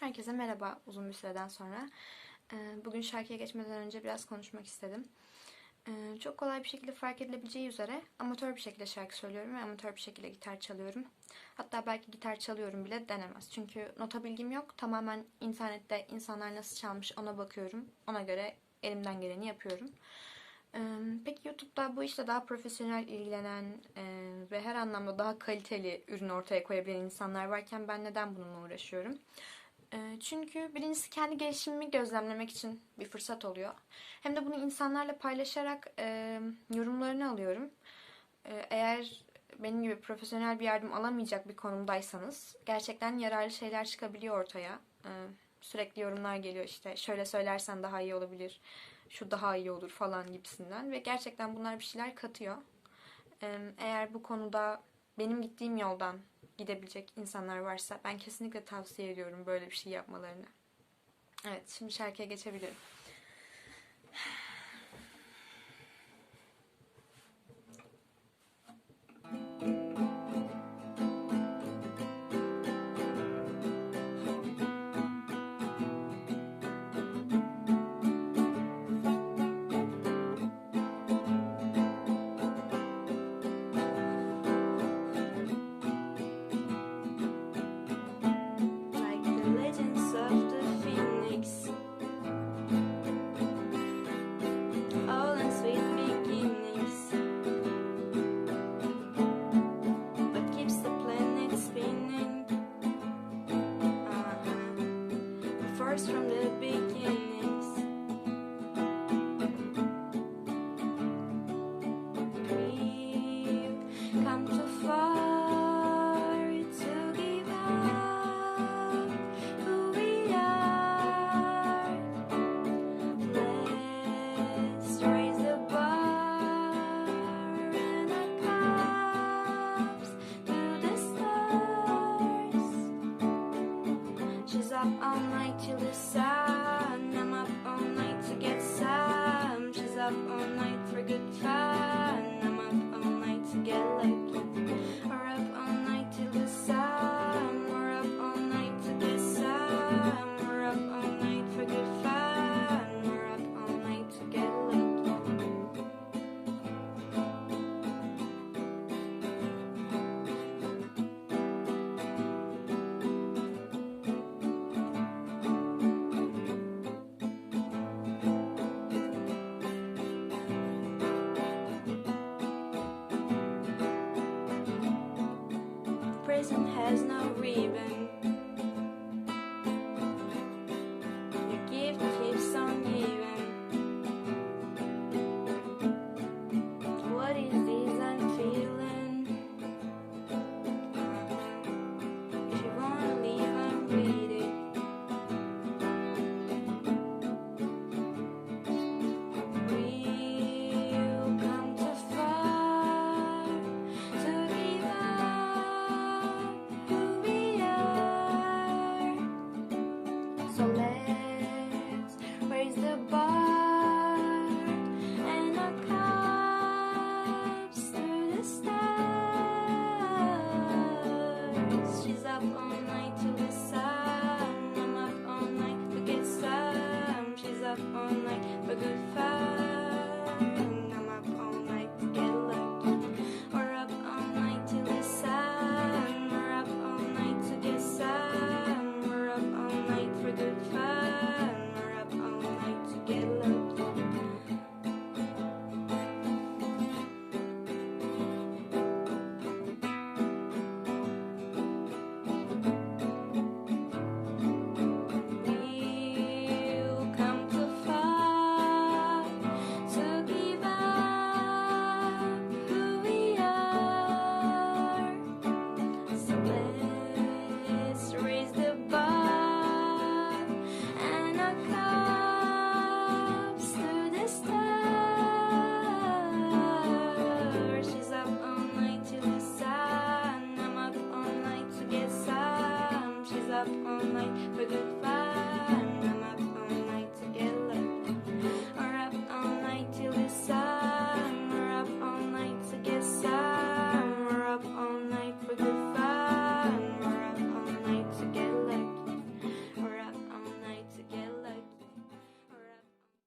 Herkese merhaba uzun bir süreden sonra. Ee, Bugün şarkıya geçmeden önce biraz konuşmak istedim. Ee, Çok kolay bir şekilde fark edilebileceği üzere amatör bir şekilde şarkı söylüyorum ve amatör bir şekilde gitar çalıyorum. Hatta belki gitar çalıyorum bile denemez. Çünkü nota bilgim yok. Tamamen internette insanlar nasıl çalmış ona bakıyorum. Ona göre elimden geleni yapıyorum. Ee, Peki YouTube'da bu işle daha profesyonel ilgilenen e, ve her anlamda daha kaliteli ürün ortaya koyabilen insanlar varken ben neden bununla uğraşıyorum? Ee, Çünkü birincisi kendi gelişimimi gözlemlemek için bir fırsat oluyor. Hem de bunu insanlarla paylaşarak e, yorumlarını alıyorum. Ee, Eğer benim gibi profesyonel bir yardım alamayacak bir konumdaysanız gerçekten yararlı şeyler çıkabiliyor ortaya. Ee, Sürekli yorumlar geliyor işte şöyle söylersen daha iyi olabilir, şu daha iyi olur falan gibisinden ve gerçekten bunlar bir şeyler katıyor. Eğer bu konuda benim gittiğim yoldan gidebilecek insanlar varsa ben kesinlikle tavsiye ediyorum böyle bir şey yapmalarını. Evet, şimdi şarkıya geçebilirim. First from the beginnings. We've come too far to give up who we are. Let's raise the bar and our cups to the stars. She's up all ridiculous side. there's no rebound. for the fire.